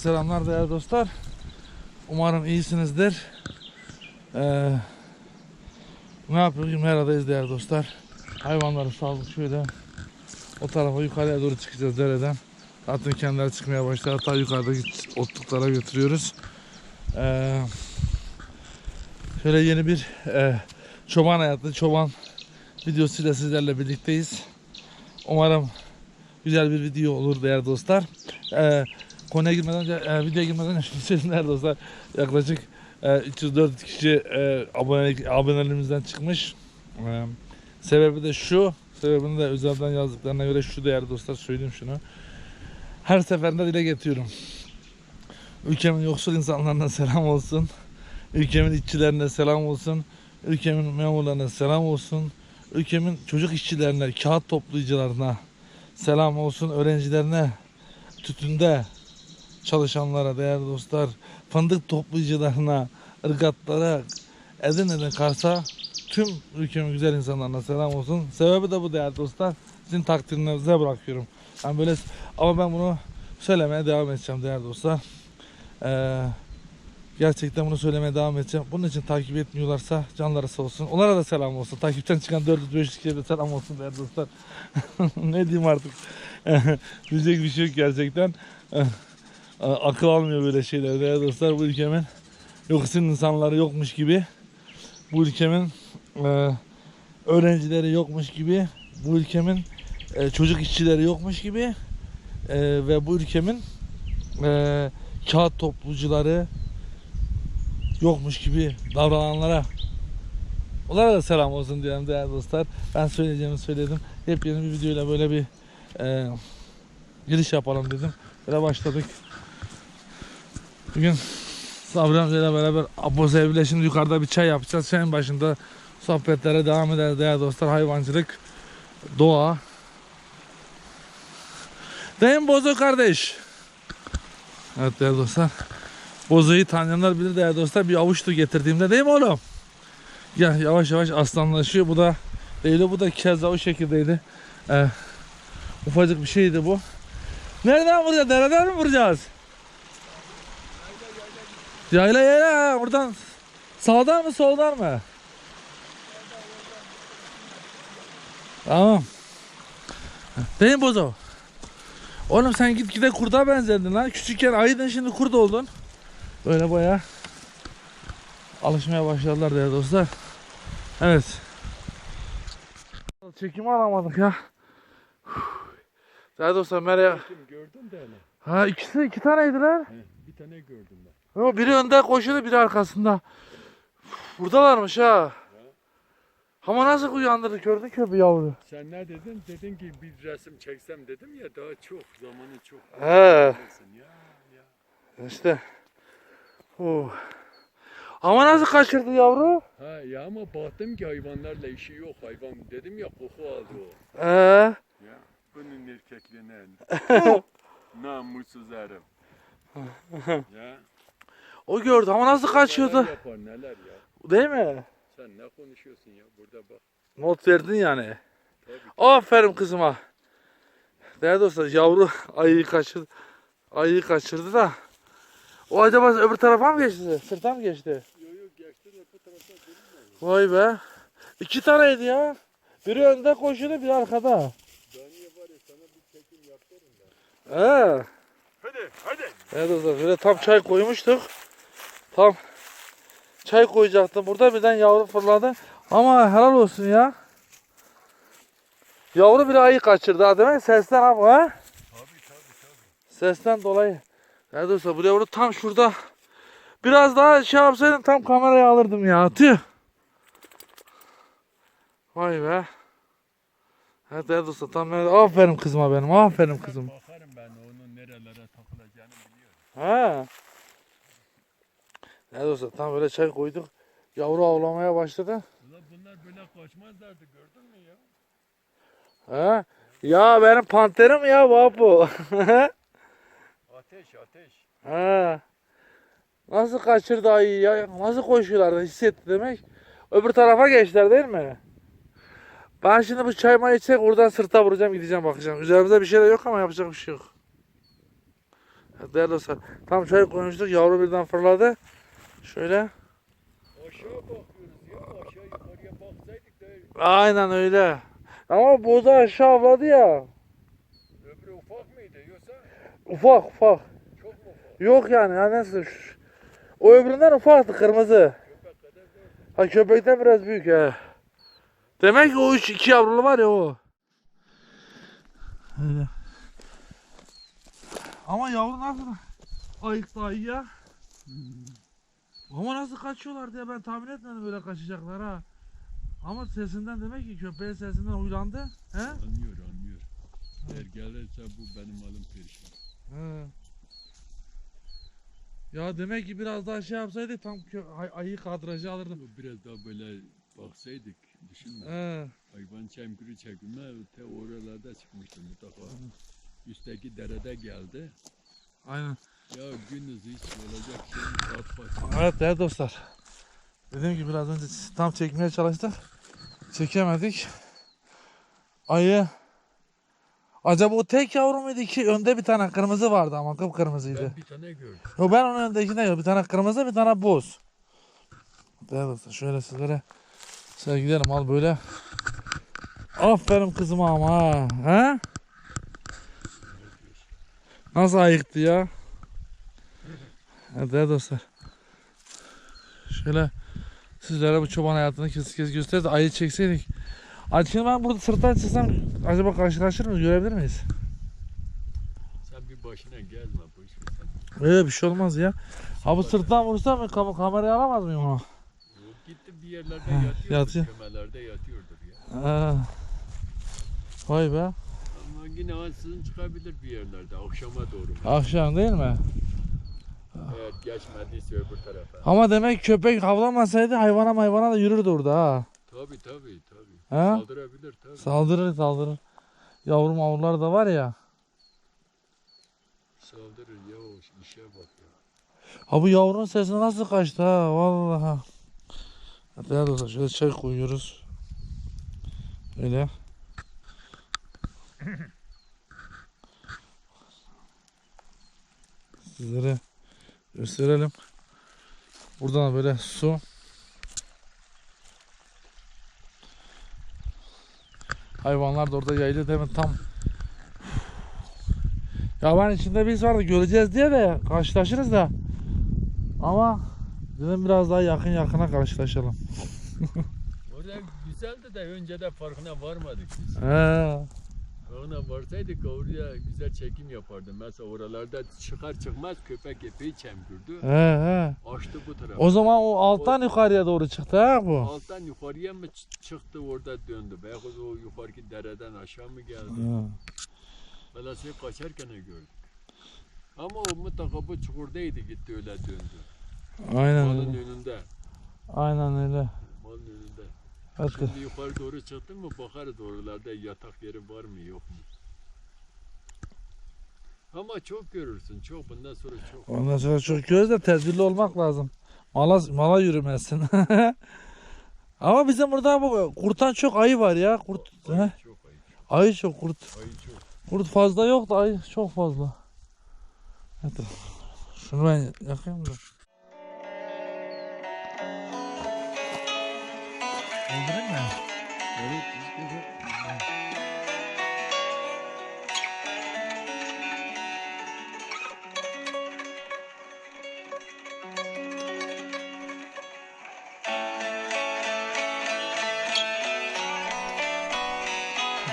Selamlar değerli dostlar. Umarım iyisinizdir. Ee, ne yapıyoruz? Meradayız değerli dostlar. Hayvanları saldık şöyle. O tarafa yukarıya doğru çıkacağız dereden. Zaten kendileri çıkmaya başladı. Hatta yukarıdaki otluklara götürüyoruz. Ee, şöyle yeni bir e, çoban hayatı, çoban videosuyla sizlerle birlikteyiz. Umarım güzel bir video olur değerli dostlar. Ee, konuya girmeden önce, e, videoya girmeden önce değerli dostlar. Yaklaşık e, 304 kişi e, abonelik, abonelerimizden çıkmış. E, sebebi de şu. Sebebini de özelden yazdıklarına göre şu değerli dostlar söyleyeyim şunu. Her seferinde dile getiriyorum. Ülkemin yoksul insanlarına selam olsun. Ülkemin işçilerine selam olsun. Ülkemin memurlarına selam olsun. Ülkemin çocuk işçilerine, kağıt toplayıcılarına selam olsun. Öğrencilerine, tütünde çalışanlara, değerli dostlar, fındık toplayıcılarına, ırgatlara, Edirne'den Kars'a tüm ülkemin güzel insanlarına selam olsun. Sebebi de bu değerli dostlar. Sizin takdirinize bırakıyorum. Ben böyle ama ben bunu söylemeye devam edeceğim değerli dostlar. Ee, gerçekten bunu söylemeye devam edeceğim. Bunun için takip etmiyorlarsa canları sağ olsun. Onlara da selam olsun. Takipten çıkan 400-500 kişiye de selam olsun değerli dostlar. ne diyeyim artık. Diyecek bir şey yok gerçekten. Akıl almıyor böyle şeyler değerli dostlar. Bu ülkemin yoksul insanları yokmuş gibi. Bu ülkemin e, öğrencileri yokmuş gibi. Bu ülkemin e, çocuk işçileri yokmuş gibi. E, ve bu ülkemin e, kağıt toplucuları yokmuş gibi davrananlara onlara da selam olsun diyelim değerli dostlar. Ben söyleyeceğimi söyledim. Hep yeni bir videoyla böyle bir e, giriş yapalım dedim. Böyle başladık. Bugün Sabri amcayla beraber Apoz evle şimdi yukarıda bir çay yapacağız. Çayın başında sohbetlere devam ederiz değerli dostlar. Hayvancılık, doğa. Değil mi Bozo kardeş? Evet değerli dostlar. Bozo'yu tanıyanlar bilir değerli dostlar. Bir avuçtu getirdiğimde değil mi oğlum? Ya yavaş yavaş aslanlaşıyor. Bu da değil bu da keza o şekildeydi. Ee, ufacık bir şeydi bu. Nereden vuracağız? Dereden mi vuracağız? Yayla yayla ha, buradan sağdan mı soldan mı? Tamam. Değil mi Bozo? Oğlum sen git gide kurda benzerdin lan. Küçükken ayıdın şimdi kurt oldun. Böyle baya alışmaya başladılar değerli dostlar. Evet. Çekimi alamadık ya. Değerli dostlar merhaba. Gördün de hele. Ha ikisi iki taneydiler. He, bir tane gördüm ben. Ama biri önde koşuyordu biri arkasında. Buradalarmış ha. Ama nasıl uyandırdı gördün köpü yavru. Sen ne dedin? Dedin ki bir resim çeksem dedim ya daha çok zamanı çok. He Çeksin Ya, ya. işte. Oh. Ama nasıl kaçırdı yavru? Ha ya ama baktım ki hayvanlarla işi yok hayvan dedim ya koku aldı o. Ee, Ya bunun erkekliğine namussuz herif. ya. O gördü ama nasıl kaçıyordu? Neler yapar neler ya. Değil mi? Sen ne konuşuyorsun ya burada bak. Not verdin yani. Tabii ki. Aferin kızıma. Değerli dostlar yavru ayıyı kaçırdı. Ayıyı kaçırdı da. O acaba öbür tarafa mı geçti? Sırta mı geçti? Yok yok geçti de bu tarafa. Vay be. İki taneydi ya. Biri önde koşuyordu biri arkada. Daniye var ya sana bir çekim yaptırım ben. He. Hadi hadi. Evet dostlar böyle tam çay koymuştuk. Tam çay koyacaktım. Burada birden yavru fırladı. Ama helal olsun ya. Yavru bile ayı kaçırdı ha demek sesten abi ha. Tabii tabii tabii. Sesten dolayı. Evet dostlar bu yavru tam şurada. Biraz daha şey yapsaydım tam kameraya alırdım ya. Tüh. Vay be. Evet dostlar tam nerede? Aferin kızıma benim. Aferin kızım. Bakarım ben onun nerelere takılacağını biliyorum. Ha. Ne dostlar tam böyle çay koyduk. Yavru avlamaya başladı. Ulan bunlar böyle kaçmazlardı gördün mü ya? Ha. Ya benim panterim ya babu. Ateş ateş. ha. Nasıl kaçırdı ayıyı ya? Nasıl koşuyorlardı hissetti demek. Öbür tarafa geçtiler değil mi? Ben şimdi bu çay mayı içsek oradan sırta vuracağım gideceğim bakacağım. Üzerimizde bir şey de yok ama yapacak bir şey yok. Değerli dostlar. Tam çay koymuştuk. Yavru birden fırladı. Şöyle. Aşağı bakıyoruz ya. Aşağı yukarıya baksaydık da Aynen öyle. Ama boza aşağı avladı ya. öbürü ufak mıydı yoksa Ufak ufak. çok mu ufak? Yok yani. yani nasıl? O öbüründen ufaktı kırmızı. Köpek kadar da Ha köpekten biraz büyük he. Demek ki o üç iki yavrulu var ya o. Öyle. Ama yavru nasıl ayıktı ayı ya. Ama nasıl kaçıyorlar diye ben tahmin etmedim böyle kaçacaklar ha. Ama sesinden demek ki köpeğin sesinden huylandı. He? Anlıyor anlıyor. Eğer gelirse bu benim malım perişan. He. Ya demek ki biraz daha şey yapsaydık tam ay- ayı kadrajı alırdım. Biraz daha böyle baksaydık düşünme. He. Hayvan çemkürü çekilme te oralarda çıkmıştı mutlaka. Üstteki derede geldi. Aynen. Ya gündüz hiç olacak şey saat. Evet değerli dostlar. Dediğim gibi biraz önce tam çekmeye çalıştık. Çekemedik. Ayı. Acaba o tek yavru muydu ki önde bir tane kırmızı vardı ama kıpkırmızıydı. Ben bir tane gördüm. Yo ben onun öndekinde yok. Bir tane kırmızı bir tane boz. Değerli dostlar şöyle sizlere sergilerim al böyle. Aferin kızıma ama ha. He? Nasıl ayıktı ya? Evet dostlar. Şöyle sizlere bu çoban hayatını kez kez gösterdi. Ayı çekseydik. Şimdi ben burada sırttan çıksam acaba karşılaşır mıyız? Görebilir miyiz? Sen bir başına gelme ver sen. Öyle bir şey olmaz ya. Ha bu sırttan vursam mı kam- kamerayı alamaz mıyım onu? O gitti bir yerlerde yatıyordur. yatıyor. Kömelerde yatıyordur ya. Ha. Vay be. Ama yine ansızın çıkabilir bir yerlerde akşama doğru. Akşam değil mi? Eğer geçmediyse öbür tarafa. Ama demek köpek havlamasaydı hayvana hayvana da yürürdü orada ha. Tabi tabi tabi. Ha? Saldırabilir tabi. Saldırır saldırır. Yavru mavrular da var ya. Saldırır ya o işe bak ya. Ha bu yavrunun sesi nasıl kaçtı ha vallahi. Hadi hadi dostlar, şöyle çay koyuyoruz. Öyle. Sizlere gösterelim. Buradan da böyle su. Hayvanlar da orada yayılıyor mi? Tam. Ya ben içinde biz vardı göreceğiz diye de karşılaşırız da. Ama dedim biraz daha yakın yakına karşılaşalım. Orada güzeldi de önce de farkına varmadık biz. He. Farkına varsaydık oraya güzel çekim yapardım. Mesela oralarda çıkar çıkmaz köpek epey çemkürdü. He he. Açtı bu tarafa. O zaman o alttan yukarıya doğru çıktı ha bu. Alttan yukarıya mı çıktı orada döndü. Belki o yukarıki dereden aşağı mı geldi? He. Velhasıl kaçarken gördük. Ama o mutlaka bu çukurdaydı gitti öyle döndü. Aynen Malın öyle. önünde. Aynen öyle. Malın önünde. Şimdi yukarı doğru çıktın mı bakarız oralarda yatak yeri var mı yok mu? Ama çok görürsün çok bundan sonra çok. Ondan sonra çok göz de tedbirli olmak lazım. Mala, mala yürümesin. Ama bizim burada bu kurtan çok ayı var ya. Kurt, Ayı he? çok ayı. Ayı çok kurt. Ayı çok. Kurt fazla yok da ayı çok fazla. Hadi. Şunu ben yakayım da.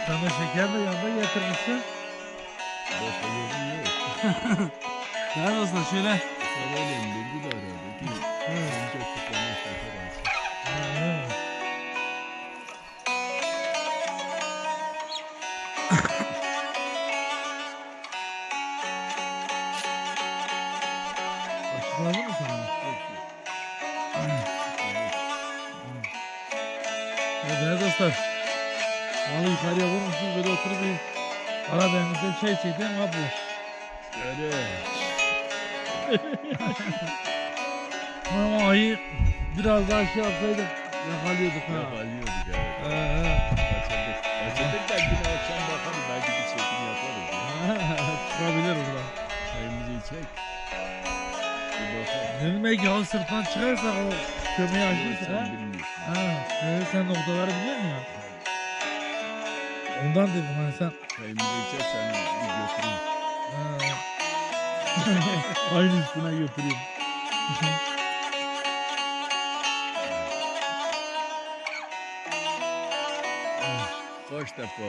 Tane şeker de yanında getirmişsin. Başka yolu yok. Nerede olsun şöyle. Sabahleyin bilgi de aradı ki çay çektim ha bu. Öyle. Ama ayı biraz daha şey yapsaydık yakalıyorduk ha. Yakalıyorduk evet. He. Kaçırdık. Kaçırdık da yine akşam bakarız belki bir çekim yaparız. ya. Çıkabilir burada. Çayımızı çek. Bir bakalım. Dedim belki halı sırttan çıkarsa o kömeği Sen ha. Ha, evet, sen noktaları biliyor musun? Ondan dedim hani sen seni bir götüreyim. aynı üstüne götüreyim. Kaç defa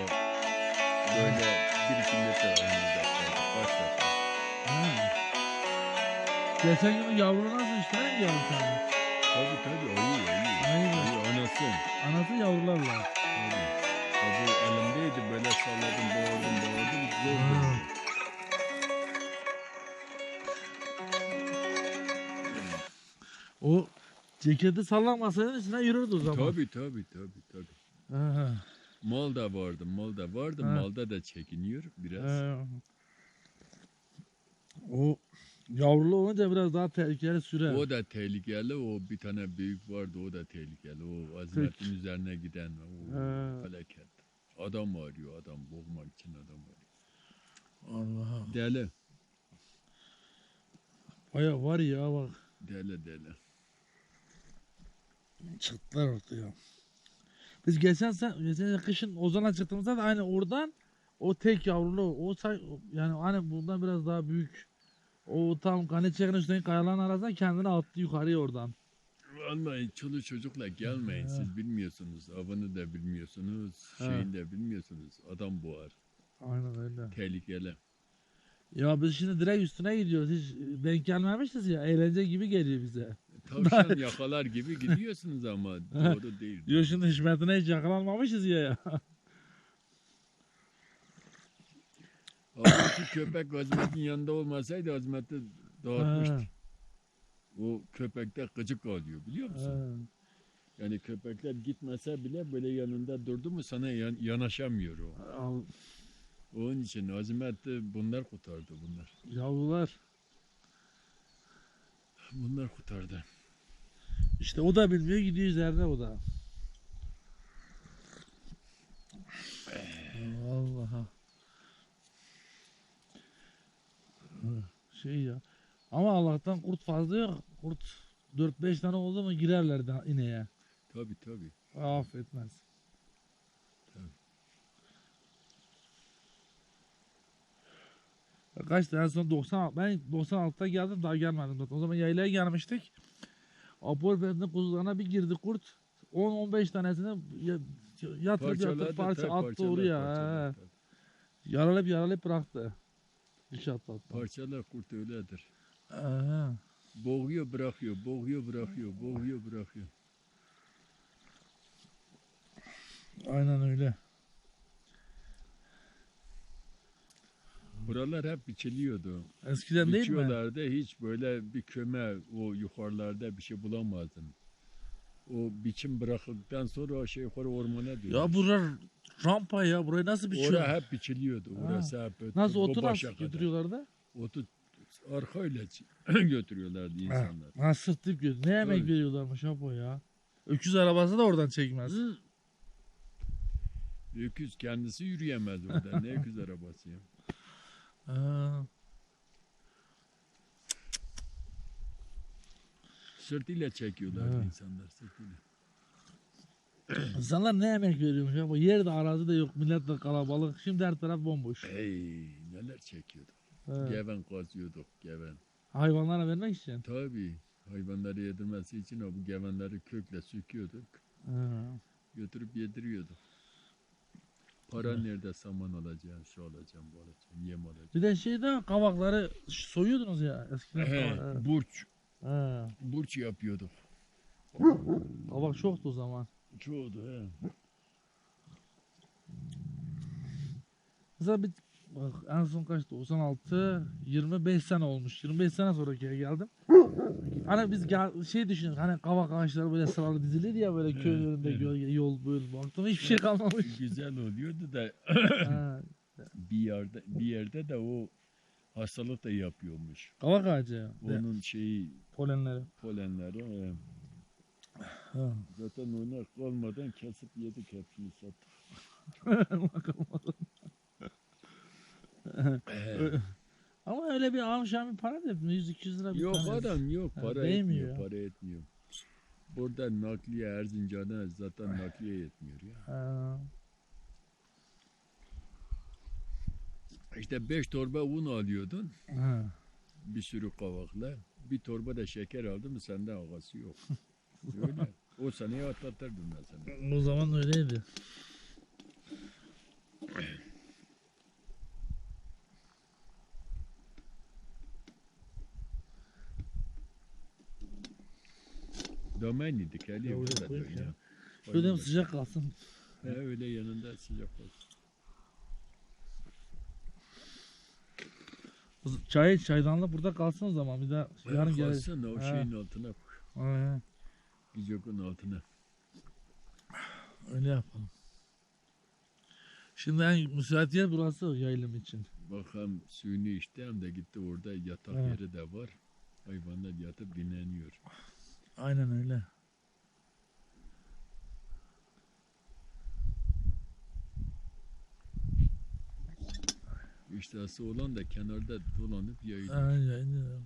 böyle bir iki metre aramızda kaldık. Kaç defa. Ha. Geçen gün yavru nasıl işte yavru tane? Tabii tabii ayı ayı. Ayı anası. Anası yavrularla. Tabii elimdeydi böyle salladım boğurdum boğurdum. Zor durdu. O ceketi sallanmasaydın içine yürürdü o zaman. Tabii tabii tabii tabii. Ha. Mal da vardı, mal da vardı. Ha. Malda da çekiniyor biraz. Ha. O yavrulu olunca biraz daha tehlikeli sürer. O da tehlikeli. O bir tane büyük vardı. O da tehlikeli. O azimetin üzerine giden. O Ha. felaket. Adam arıyor adam. Boğmak için adam arıyor. Allah. Deli. Baya var ya bak. Deli deli. Çıktılar ortaya. Biz geçen sen geçen kışın Ozan'a çıktığımızda da aynı oradan o tek yavrulu o say yani hani bundan biraz daha büyük. O tam Kaniçek'in üstündeki kayaların arasında kendini attı yukarıya oradan. Vallahi çoluk çocukla gelmeyin. Siz bilmiyorsunuz. Avını da bilmiyorsunuz. Ha. Şeyini de bilmiyorsunuz. Adam boğar. Aynen öyle. Tehlikeli. Ya biz şimdi direkt üstüne gidiyoruz. Hiç denk gelmemişiz ya. Eğlence gibi geliyor bize. Tavşan yakalar gibi gidiyorsunuz ama doğru değil. Diyor şimdi hizmetine hiç yakalanmamışız ya. Halbuki köpek Azmet'in yanında olmasaydı Azmet'i dağıtmıştı. Ha, O köpekte gıcık alıyor biliyor musun? ha. Yani köpekler gitmese bile böyle yanında durdu mu sana yan- yanaşamıyor o. Al- Onun için Azmet'i bunlar kurtardı bunlar. Yavrular. Bunlar kurtardı. İşte o da bilmiyor gidiyor üzerine o da. Vallahi. Şey ya. Ama Allah'tan kurt fazla yok. Kurt 4-5 tane oldu mu girerler de ineğe. Tabii tabii. Affetmez. Kaç tane son 90 ben 96'da geldim daha gelmedim zaten. O zaman yaylaya gelmiştik. Apol Efendi'nin kuzularına bir girdi kurt. 10-15 tanesini ya- yatırıp yatırıp parça tabii, attı oraya. tabii. Yaralayıp yaralayıp bıraktı. Diş atlattı. Parçalar kurt öyledir. He. Boğuyor bırakıyor, boğuyor bırakıyor, boğuyor bırakıyor. Aynen öyle. Buralar hep biçiliyordu. Eskiden değil mi? Biçiyorlardı hiç böyle bir köme o yukarılarda bir şey bulamazdın. O biçim bırakıldıktan sonra o şey yukarı ormana diyor. Ya buralar rampa ya. Burayı nasıl biçiyor? Orada hep biçiliyordu. Orası hep öte- Nasıl otu nasıl götürüyorlardı? Otu arkayla götürüyorlardı insanlar. Ha sırtlayıp götür. Ne yemek Tabii. veriyorlarmış Apo ya. Öküz arabası da oradan çekmez. Öküz kendisi yürüyemez orada. Ne öküz arabası ya. Ha. Sırtıyla çekiyorlardı Evet. insanlar sırtıyla. İnsanlar ne yemek veriyormuş ya. Bu yerde arazi de yok. Millet de kalabalık. Şimdi her taraf bomboş. Hey neler çekiyorduk. Ha. Geven kazıyorduk geven. Hayvanlara vermek için. Tabii hayvanları yedirmesi için o bu gevenleri kökle söküyorduk. Ha. Götürüp yediriyorduk. Para nerede saman alacağım, şu alacağım, bu alacağım, yem alacağım. Bir de şeyde kavakları soyuyordunuz ya eskiden. He, kavak- burç, Ha. burç yapıyorduk. Kavak çoktu o zaman. Çoğudu he. Mesela bir bak en son kaçtı? 96 25 sene olmuş. 25 sene sonra köye geldim. Hani biz gel, şey düşünüyoruz. Hani kavak ağaçları böyle sıralı dizilir ya böyle köy Evet, önünde evet. gölge, yol böyle. Baktım hiçbir şey kalmamış. Güzel oluyordu da ha. bir yerde bir yerde de o hastalık da yapıyormuş. Kavak ağacı. Onun şeyi Polenleri. polenleri e, Ha. zaten onlar kalmadan kesip yedik hepsini sattık. Ama öyle bir amşan bir para da etmiyor. 100-200 lira bir Yok tanesi. adam yok Ha, para değmiyor etmiyor ya. para etmiyor. Burada nakliye Erzincan'a zaten nakliye yetmiyor ya. Ha. İşte 5 torba un alıyordun Ha. bir sürü kavakla. Bir torba da şeker aldın mı sende ağası yok. Öyle. O seneyi atlatırdın mesela. O zaman öyleydi. Domeniydik. Ya Ali ya. Şöyle sıcak kalsın. He, öyle yanında sıcak olsun. Çay çaydanlık burada kalsın o zaman. Bir daha yarın gelir. Kalsın o Ha. şeyin altına koy. Aynen. Güzokun altına. Öyle yapalım. Şimdi en müsait yer burası yaylım için. Bakalım suyunu içti hem de gitti orada yatak Evet. yeri de var. Hayvanlar yatıp dinleniyor. Aynen öyle. İştahsı olan da kenarda dolanıp yayılıyor. Aynen aynen.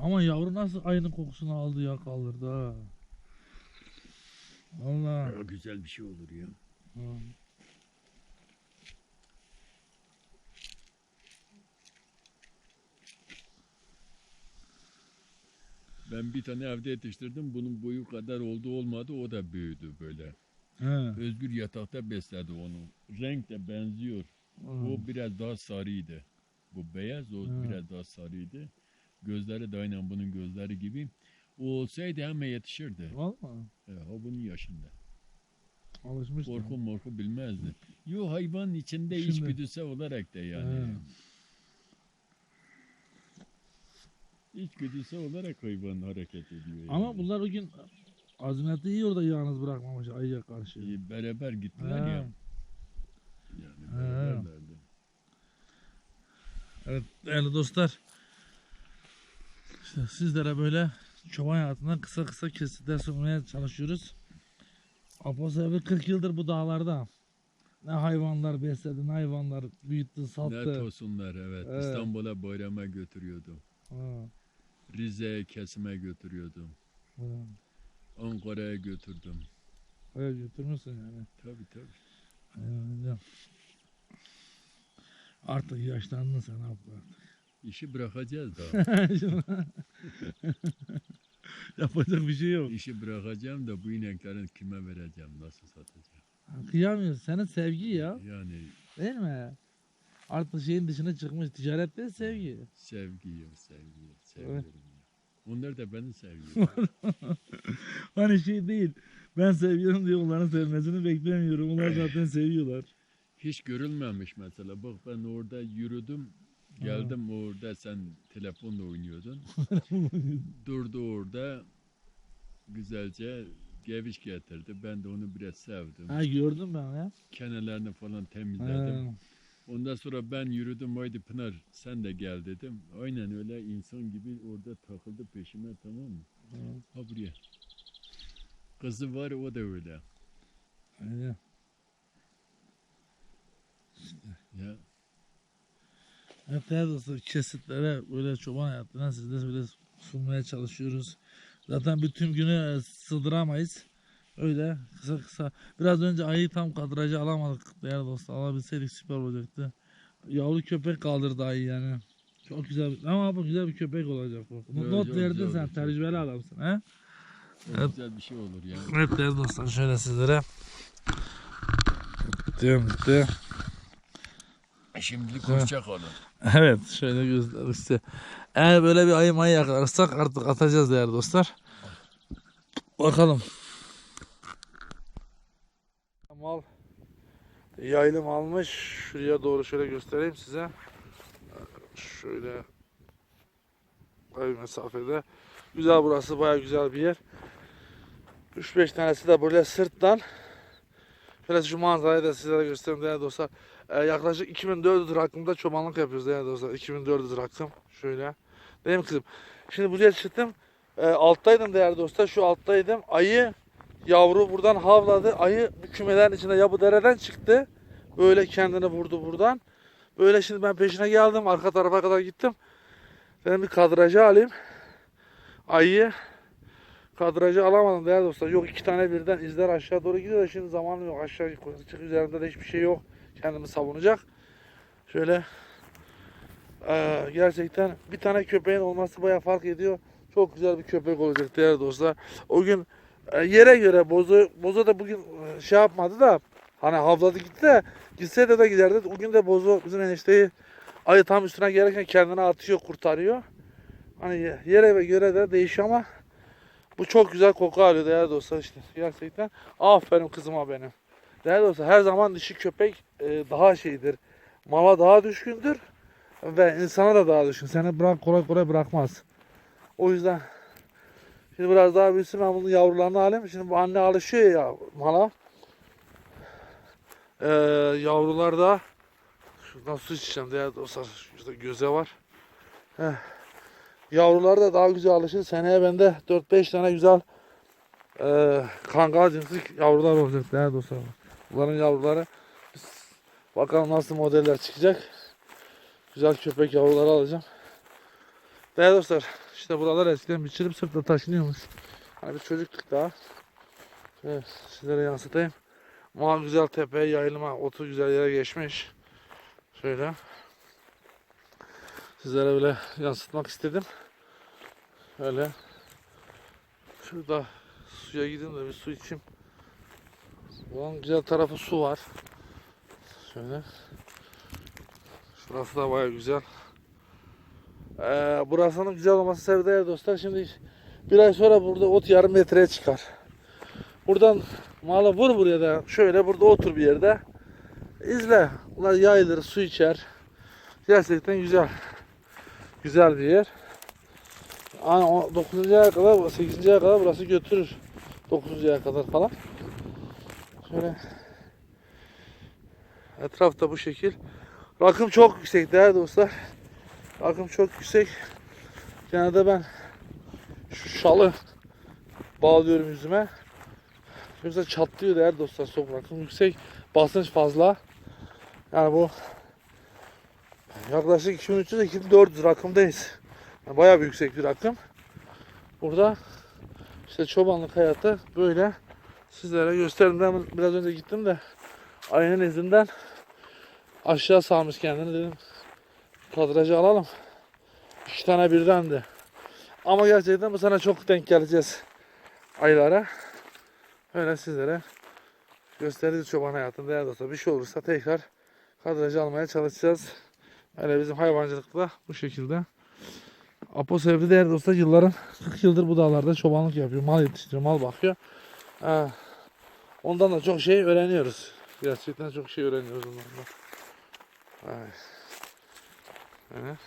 Ama yavru nasıl ayının kokusunu aldı ya kaldırdı ha. Allah. Ya güzel bir şey olur ya. Ha. Ben bir tane evde yetiştirdim. Bunun boyu kadar oldu olmadı. O da büyüdü böyle. He. Özgür yatakta besledi onu. Renk de benziyor. O biraz daha sarıydı. Bu beyaz o Ha. biraz daha sarıydı. Gözleri de aynen bunun gözleri gibi. O olsaydı hemen yetişirdi. Valla. E, o bunun yaşında. Alışmış. da. Korku morku bilmezdi. Yo hayvanın içinde Şimdi- içgüdüsel olarak da yani. Ha. İçgüdüsel olarak hayvan hareket ediyor. Yani. Ama bunlar o gün azimeti iyi orada yalnız bırakmamış ayıya karşı. E, beraber gittiler Ha. ya. Yani beraberlerdi. Evet değerli dostlar. İşte sizlere böyle çoban hayatından kısa kısa kesitler sunmaya çalışıyoruz. Apo Sevi 40 yıldır bu dağlarda. Ne hayvanlar besledi, ne hayvanlar büyüttü, Ne sattı. tosunlar evet. Evet. İstanbul'a bayrama götürüyordum. Ha, Rize'ye kesime götürüyordum. ha. Ankara'ya götürdüm. Öyle götürmüşsün yani. Tabii tabii. Aynen öyle. Artık yaşlandın sen Apo artık. İşi bırakacağız da. Yapacak bir şey yok. İşi bırakacağım da bu ineklerin kime vereceğim, nasıl satacağım? Kıyamıyorsun. Senin sevgi ya. Yani Değil mi? Artık şeyin dışına çıkmış. Ticaret değil sevgi. sevgi yok, sevgi yok, seviyorum ya. Onlar da beni seviyor. Hani şey değil. Ben seviyorum diye onların sevmesini beklemiyorum. Onlar zaten seviyorlar. Hiç görülmemiş mesela. Bak ben orada yürüdüm. Geldim orada sen telefonla oynuyordun. Durdu orada. Güzelce geviş getirdi. Ben de onu biraz sevdim. ha gördüm ben ya. Kenarlarını falan temizledim. Ha. Ondan sonra ben yürüdüm. Haydi Pınar sen de gel dedim. Aynen öyle insan gibi orada takıldı peşime tamam mı? Ha buraya. Kızı var o da öyle. Aynen. Ya Değerli dostlar kesitlere böyle çoban hayatına sizde böyle sunmaya çalışıyoruz. Zaten bütün günü e, sığdıramayız. Öyle kısa kısa. Biraz önce ayı tam kadrajı alamadık değerli dostlar. Alabilseydik süper olacaktı. Yavru köpek kaldırdı ayı yani. Çok güzel bir- ama bu güzel bir köpek olacak bu. Evet, Not çok verdin sen tecrübeli adamsın he? o Evet. güzel bir şey olur ya. Evet değerli dostlar şöyle sizlere. Bitti bitti. Şimdilik hoşça kalın. Evet şöyle gösterdik size. Eğer böyle bir ayı mayı yakalarsak artık atacağız değerli dostlar. Bakalım. Mal yaylım almış. Şuraya doğru şöyle göstereyim size. Şöyle bir mesafede. Güzel burası baya güzel bir yer. 3-5 tanesi de böyle sırttan. Şöyle şu manzarayı da size de göstereyim değerli dostlar. Ee, yaklaşık 2400 rakımda çobanlık yapıyoruz değerli dostlar. 2400 rakım. Şöyle. Değil mi kızım? Şimdi buraya çıktım. Ee, alttaydım değerli dostlar. Şu alttaydım. Ayı Yavru buradan havladı. Ayı bu kümelerin içinde ya bu dereden çıktı. Böyle kendini vurdu buradan. Böyle şimdi ben peşine geldim. Arka tarafa kadar gittim. Dedim bir kadrajı alayım. Ayıyı kadrajı alamadım değerli dostlar. Yok iki tane birden izler aşağı doğru gidiyor da şimdi zamanım yok. Aşağı çık üzerinde de hiçbir şey yok. Kendimi savunacak. Şöyle eee, gerçekten bir tane köpeğin olması bayağı fark ediyor. Çok güzel bir köpek olacak değerli dostlar. O gün e, yere göre Bozo, Bozo da bugün e, şey yapmadı da hani havladı gitti de gitse de de giderdi. Bugün de Bozo bizim enişteyi ayı tam üstüne gelirken kendini atıyor kurtarıyor. Hani ye- yere göre de değişiyor ama bu çok güzel koku alıyor değerli dostlar işte gerçekten. Aferin kızıma benim. Değerli dostlar her zaman dişi köpek e, daha şeydir. Mala daha düşkündür ve insana da daha düşkün. Seni bırak kolay kolay bırakmaz. O yüzden şimdi biraz daha büyüsün ben bunun yavrularını alayım. Şimdi bu anne alışıyor ya mala. Ee, yavrular da şuradan su içeceğim değerli dostlar. Şurada göze var. Heh. Yavrular da daha güzel alışır. Seneye bende 4-5 tane güzel e, kangal cinsi yavrular olacak değerli dostlar. Bunların yavruları bakalım nasıl modeller çıkacak. Güzel köpek yavruları alacağım. Değerli dostlar işte buralar eskiden biçilip sırtla taşınıyormuş. Hani biz çocuktuk daha. Şöyle sizlere yansıtayım. Mal güzel tepeye yayılma otu güzel yere geçmiş. Şöyle. Sizlere böyle yansıtmak istedim. Öyle. Şurada suya gidin de bir su içeyim. Buranın güzel tarafı su var. Şöyle. Şurası da baya güzel. Ee, burasının güzel olması sebebi de dostlar şimdi bir ay sonra burada ot yarım metreye çıkar. Buradan malı vur buraya da şöyle burada otur bir yerde. İzle. Bunlar yayılır, su içer. Gerçekten güzel. Güzel bir yer. Yani 9. aya kadar, 8. aya kadar burası götürür. 9. aya kadar falan. Şöyle etrafta bu şekil. Rakım çok yüksek değerli dostlar. Rakım çok yüksek. Genelde ben şu şalı bağlıyorum yüzüme. Yoksa çatlıyor değerli dostlar soğuk rakım yüksek. Basınç fazla. Yani bu yaklaşık 2300-2400 rakımdayız. Yani bayağı yüksek bir rakım. Burada işte çobanlık hayatı böyle sizlere gösterdim. Ben biraz önce gittim de ayının izinden aşağı salmış kendini dedim. Kadrajı alalım. İki tane birden de. Ama gerçekten bu sene çok denk geleceğiz aylara. Öyle sizlere gösteririz çoban hayatında ya dostlar. Bir şey olursa tekrar kadrajı almaya çalışacağız. Öyle bizim hayvancılıkta bu şekilde. Apo sevdi değerli dostlar yılların 40 yıldır bu dağlarda çobanlık yapıyor. Mal yetiştiriyor, mal bakıyor. Ha, ondan da çok şey öğreniyoruz. Gerçekten çok şey öğreniyoruz onlardan. Evet. Evet.